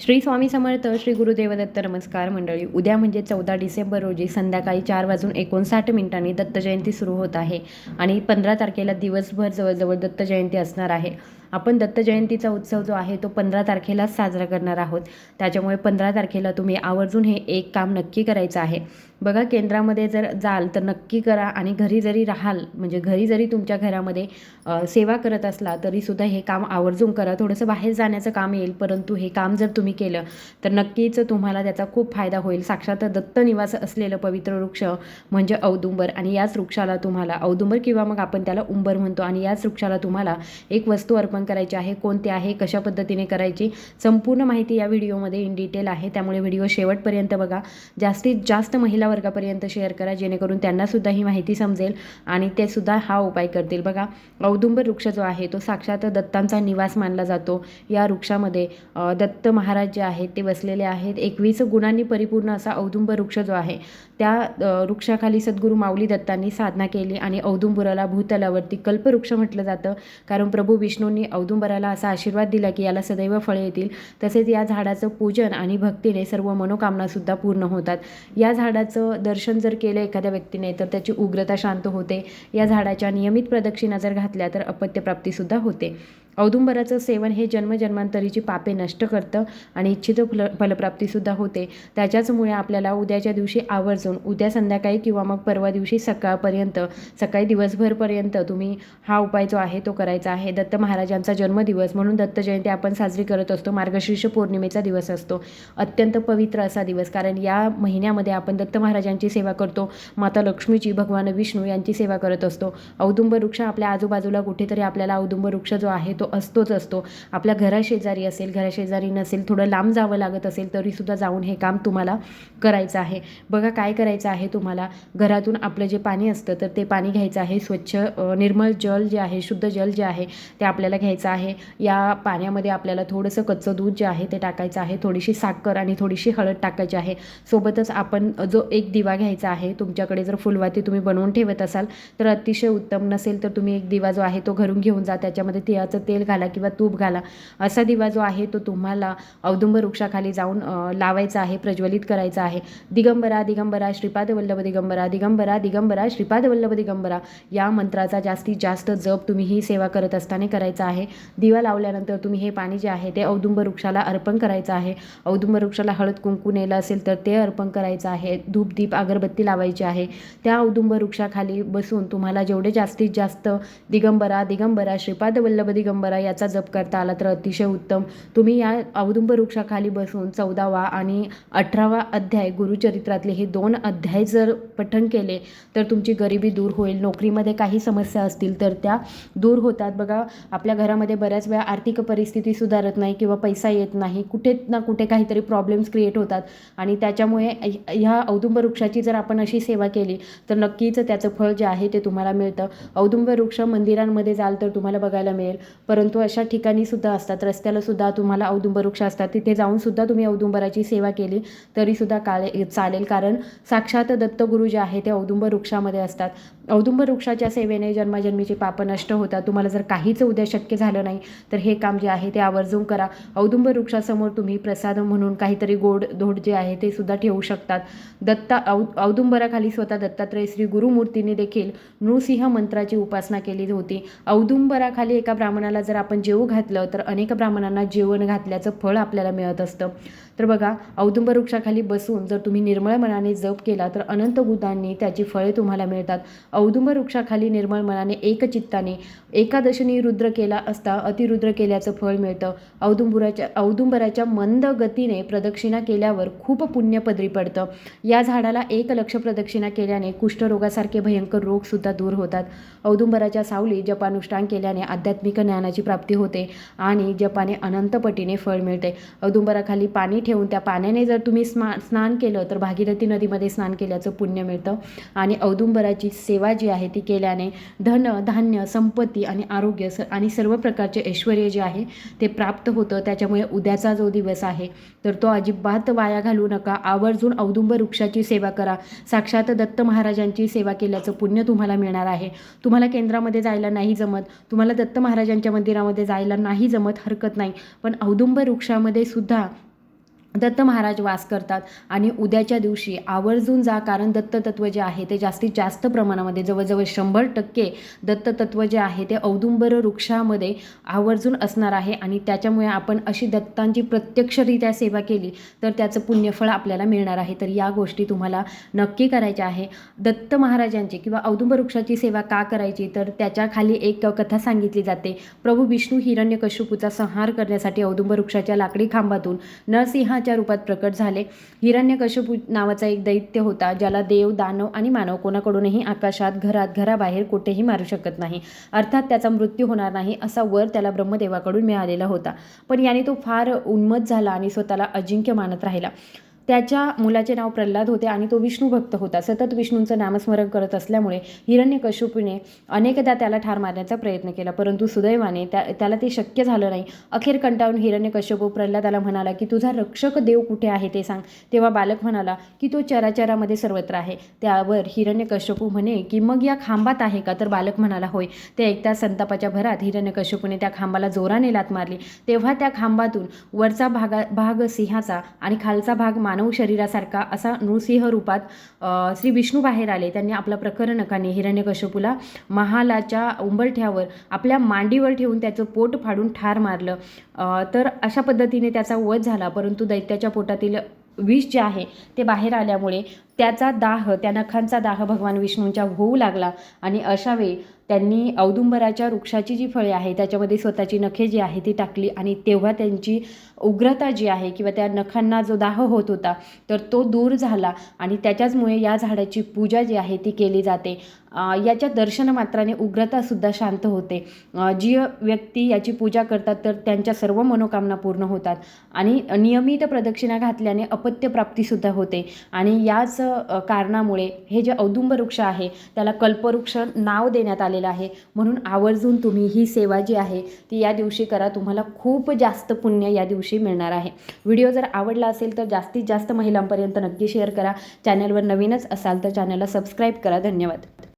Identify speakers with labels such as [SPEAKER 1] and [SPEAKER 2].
[SPEAKER 1] श्री स्वामी समर्थ श्री गुरुदेवदत्त नमस्कार मंडळी. उद्या म्हणजे चौदा डिसेंबर रोजी संध्याकाळी चार वाजून एकोणसाठ मिनिटांनी दत्तजयंती सुरू होत आहे आणि पंधरा तारखेला दिवसभर जवळजवळ दत्तजयंती असणार आहे. आपण दत्त जयंतीचा उत्सव जो आहे तो पंधरा तारखेलाच साजरा करणार आहोत. त्याच्यामुळे पंधरा तारखेला तुम्ही आवर्जून हे एक काम नक्की करायचं आहे. बघा केंद्रामध्ये जर जाल तर नक्की करा आणि घरी जरी राहाल म्हणजे घरी जरी तुमच्या घरामध्ये सेवा करत असला तरीसुद्धा हे काम आवर्जून करा. थोडंसं बाहेर जाण्याचं काम येईल परंतु हे काम जर तुम्ही केलं तर नक्कीच तुम्हाला त्याचा खूप फायदा होईल. साक्षात दत्त निवास असलेलं पवित्र वृक्ष म्हणजे औदुंबर आणि याच वृक्षाला तुम्हाला औदुंबर किंवा मग आपण त्याला उंबर म्हणतो आणि याच वृक्षाला तुम्हाला एक वस्तू अर्पण करायची आहे कोणते आहे कशा पद्धतीने करायची संपूर्ण माहिती या व्हिडिओमध्ये इन डिटेल आहे. त्यामुळे व्हिडिओ शेवटपर्यंत बघा. जास्तीत जास्त महिला वर्गापर्यंत शेअर करा जेणेकरून त्यांनासुद्धा ही माहिती समजेल आणि ते सुद्धा हा उपाय करतील. बघा औदुंबर वृक्ष जो आहे तो साक्षात दत्तांचा निवास मानला जातो. या वृक्षामध्ये दत्त महाराज जे आहेत ते बसलेले आहेत. एकवीस गुणांनी परिपूर्ण असा औदुंबर वृक्ष जो आहे त्या वृक्षाखाली सद्गुरू माऊली दत्तांनी साधना केली आणि औदुंबराला भूतलावरती कल्पवृक्ष म्हटलं जातं. कारण प्रभू विष्णूंनी औदुंबराला असा आशीर्वाद दिला की याला सदैव फळे येतील. तसेच या झाडाचं पूजन आणि भक्तीने सर्व मनोकामनासुद्धा पूर्ण होतात. या झाडाचं दर्शन जर केलं एखाद्या व्यक्तीने तर त्याची उग्रता शांत होते. या झाडाच्या नियमित प्रदक्षिणा जर घातल्या तर अपत्यप्राप्तीसुद्धा होते. औदुंबराचं सेवन हे जन्मजन्मांतरीची पापे नष्ट करतं आणि इच्छित फल फलप्राप्तीसुद्धा होते. त्याच्याचमुळे आपल्याला उद्याच्या दिवशी आवर्जून उद्या संध्याकाळी किंवा मग परवा दिवशी सकाळपर्यंत सकाळी दिवसभरपर्यंत तुम्ही हा उपाय जो आहे तो करायचा आहे. दत्त महाराजांचा जन्मदिवस म्हणून दत्त जयंती आपण साजरी करत असतो. मार्गशीर्ष पौर्णिमेचा दिवस असतो. अत्यंत पवित्र असा दिवस कारण या महिन्यामध्ये आपण दत्त महाराजांची सेवा करतो. माता लक्ष्मीची भगवान विष्णू यांची सेवा करत असतो. औदुंबर वृक्ष आपल्या आजूबाजूला कुठेतरी आपल्याला औदुंबर वृक्ष जो आहे तो असतोच असतो. आपल्या घराशेजारी असेल घराशेजारी नसेल थोडं लांब जावं लागत असेल तरीसुद्धा जाऊन हे काम तुम्हाला करायचं आहे. बघा काय करायचं आहे तुम्हाला. घरातून आपलं जे पाणी असतं तर ते पाणी घ्यायचं आहे. स्वच्छ निर्मळ जल जे आहे शुद्ध जल जे आहे ते आपल्याला घ्यायचं आहे. या पाण्यामध्ये आपल्याला थोडंसं कच्चं दूध जे आहे ते टाकायचं आहे. थोडीशी साखर आणि थोडीशी हळद टाकायची आहे. सोबतच आपण जो एक दिवा घ्यायचा आहे तुमच्याकडे जर फुलवाती तुम्ही बनवून ठेवत असाल तर अतिशय उत्तम नसेल तर तुम्ही एक दिवा जो आहे तो घरून घेऊन जा. त्याच्यामध्ये तिळाचं तेल घाला किंवा तूप घाला असा दिवा जो आहे तो तुम्हाला औदुंबर वृक्षाखाली जाऊन लावायचा आहे प्रज्वलित करायचा आहे. दिगंबरा दिगंबरा श्रीपाद वल्लभ दिगंबरा दिगंबरा दिगंबरा श्रीपाद वल्लभ दिगंबरा या मंत्राचा जास्तीत जास्त जप तुम्ही ही सेवा करत असताना करायचा आहे. दिवा लावल्यानंतर तुम्ही हे पाणी जे आहे ते औदुंबर वृक्षाला अर्पण करायचं आहे. औदुंबर वृक्षाला हळद कुंकू नेलं असेल तर ते अर्पण करायचं आहे. धूप दीप अगरबत्ती लावायची आहे. त्या औदुंबर वृक्षाखाली बसून तुम्हाला जेवढे जास्तीत जास्त दिगंबरा दिगंबरा श्रीपाद वल्लभ दिगंबरा याचा जप करता आला तर अतिशय उत्तम. तुम्ही या औदुंब वृक्षाखाली बसून चौदावा आणि अठरावा अध्याय गुरुचरित्रातले हे दोन अध्याय जर पठण केले तर तुमची गरिबी दूर होईल. नोकरीमध्ये काही समस्या असतील तर त्या दूर होतात. बघा आपल्या घरामध्ये बऱ्याच वेळा आर्थिक परिस्थिती सुधारत नाही किंवा पैसा येत नाही. कुठे ना कुठे काहीतरी प्रॉब्लेम्स क्रिएट होतात. आणि त्याच्यामुळे ह्या औदुंब वृक्षाची जर आपण अशी सेवा केली तर नक्कीच त्याचं फळ जे आहे ते तुम्हाला मिळतं. औदुंब वृक्ष मंदिरांमध्ये जाल तर तुम्हाला बघायला मिळेल. परंतु अशा ठिकाणी सुद्धा असतात. रस्त्याला सुद्धा तुम्हाला औदुंबर वृक्ष असतात. तिथे जाऊन सुद्धा तुम्ही औदुंबराची सेवा केली तरीसुद्धा काले चालेल. कारण साक्षात दत्तगुरू जे आहे ते औदुंबर वृक्षामध्ये असतात. औदुंबर वृक्षाच्या सेवेने जन्माजन्मीचे पाप नष्ट होतात. तुम्हाला जर काहीच उद्या शक्य झालं नाही तर हे काम जे आहे ते आवर्जून करा. औदुंबर वृक्षासमोर तुम्ही प्रसाद म्हणून काहीतरी गोड धोड जे आहे ते सुद्धा ठेवू शकतात. दत्ता औ औदुंबराखाली स्वतः दत्तात्रय श्री गुरुमूर्तींनी देखील नृसिंह मंत्राची उपासना केली होती. औदुंबराखाली एका ब्राह्मणाला जर आपण जेवू घातलं तर अनेक ब्राह्मणांना जेवण घातल्याचं फळ आपल्याला मिळत असतं. तर बघा औदुंब वृक्षाखाली बसून जर तुम्ही निर्मळ मनाने जप केला तर अनंत गुदांनी त्याची फळे तुम्हाला मिळतात. औदुंब वृक्षाखाली निर्मळ मनाने एकचित्ताने एकादशनी रुद्र केला असता अतिरुद्र केल्याचं फळ मिळतं. औदुंबराच्या औदुंबराच्या मंद गतीने प्रदक्षिणा केल्यावर खूप पुण्य पदरी पडतं. या झाडाला एक लक्ष प्रदक्षिणा केल्याने कुष्ठरोगासारखे भयंकर रोगसुद्धा दूर होतात. औदुंबराच्या सावली जपानुष्ठान केल्याने आध्यात्मिक ज्ञान ज्ञानाची प्राप्ती होते आणि जपाने अनंतपटीने फळ मिळते. औदुंबराखाली पाणी ठेवून त्या पाण्याने जर तुम्ही स्मा स्नान केलं तर भागीरथी नदीमध्ये स्नान केल्याचं पुण्य मिळतं. आणि औदुंबराची सेवा जी आहे ती केल्याने धन धान्य संपत्ती आणि आरोग्य स आणि सर्व प्रकारचे ऐश्वर जे आहे ते प्राप्त होतं. त्याच्यामुळे उद्याचा जो दिवस आहे तर तो अजिबात वाया घालू नका. आवर्जून औदुंबर वृक्षाची सेवा करा. साक्षात दत्त महाराजांची सेवा केल्याचं पुण्य तुम्हाला मिळणार आहे. तुम्हाला केंद्रामध्ये जायला नाही जमत. तुम्हाला दत्त महाराजांच्या मंदिरामध्ये जायला नाही जमत हरकत नाही. पण औदुंबर वृक्षामध्ये सुद्धा दत्त महाराज वास करतात आणि उद्याच्या दिवशी आवर्जून जा कारण दत्ततत्व जे आहे ते जास्तीत जास्त प्रमाणामध्ये जवळजवळ शंभर टक्के दत्ततत्व जे आहे ते औदुंबर वृक्षामध्ये आवर्जून असणार आहे आणि त्याच्यामुळे आपण अशी दत्तांची प्रत्यक्षरित्या सेवा केली तर त्याचं पुण्यफळ आपल्याला मिळणार आहे. तर या गोष्टी तुम्हाला नक्की करायच्या आहे. दत्त महाराजांची किंवा औदुंब वृक्षाची सेवा का करायची? तर त्याच्याखाली एक कथा सांगितली जाते. प्रभू विष्णू हिरण्यकश्यपूचा संहार करण्यासाठी औदुंब वृक्षाच्या लाकडी खांबातून नरसिंहा नरसिंहाच्या रूपात प्रकट झाले. हिरण्यकशपू नावाचा एक दैत्य होता ज्याला देव दानव आणि मानव कोणाकडूनही आकाशात घरात घराबाहेर कुठेही मारू शकत नाही. अर्थात त्याचा मृत्यू होणार नाही असा वर त्याला ब्रह्मदेवाकडून मिळालेला होता. पण याने तो फार उन्मत झाला आणि स्वतःला अजिंक्य मानत राहिला. त्याच्या मुलाचे नाव प्रल्हाद होते आणि तो विष्णू भक्त होता. सतत विष्णूंचं नामस्मरण करत असल्यामुळे हिरण्यकश्यपूने अनेकदा त्याला ठार मारण्याचा प्रयत्न केला. परंतु सुदैवाने त्या त्याला ते शक्य झालं नाही. अखेर कंटाळून हिरण्यकश्यपू प्रल्हादाला म्हणाला की तुझा रक्षक देव कुठे आहे ते सांग. तेव्हा बालक म्हणाला की तो चराचरामध्ये सर्वत्र आहे. त्यावर हिरण्यकश्यपू म्हणे की मग या खांबात आहे का? तर बालक म्हणाला होय. ते एकदा संतापाच्या भरात हिरण्यकश्यपूने त्या खांबाला जोराने लात मारली. तेव्हा त्या खांबातून वरचा भागा भाग सिंहाचा आणि खालचा भाग मानव शरीरासारखा असा नृसिंह रूपात श्री विष्णू बाहेर आले. त्यांनी आपला प्रखर हिरण्यकश्यपूला महालाच्या उंबरठ्यावर आपल्या मांडीवर ठेवून त्याचं पोट फाडून ठार मारलं. तर अशा पद्धतीने त्याचा वध झाला. परंतु दैत्याच्या पोटातील विष जे आहे ते बाहेर आल्यामुळे त्याचा दाह त्या नखांचा दाह भगवान विष्णूंच्या होऊ लागला आणि अशा वेळी त्यांनी औदुंबराच्या वृक्षाची जी फळे आहे त्याच्यामध्ये स्वतःची नखे जी आहे ती टाकली आणि तेव्हा त्यांची उग्रता जी आहे किंवा त्या नखांना जो दाह होत होता तर तो दूर झाला आणि त्याच्याचमुळे या झाडाची पूजा जी आहे ती केली जाते. याच्या दर्शन मात्राने उग्रतासुद्धा शांत होते. जी व्यक्ती याची पूजा करतात तर त्यांच्या सर्व मनोकामना पूर्ण होतात आणि नियमित प्रदक्षिणा घातल्याने अपत्यप्राप्तीसुद्धा होते. आणि याच अ, कारणामुळे हे जे औदुंब वृक्ष आहे त्याला कल्पवृक्ष नाव देण्यात आलेलं आहे. म्हणून आवर्जून तुम्ही ही सेवा जी आहे ती या दिवशी करा. तुम्हाला खूप जास्त पुण्य या दिवशी मिळणार आहे. व्हिडिओ जर आवडला असेल तर जास्तीत जास्त महिलांपर्यंत नक्की शेअर करा. चॅनलवर नवीनच असाल तर चॅनलला सबस्क्राईब करा. धन्यवाद.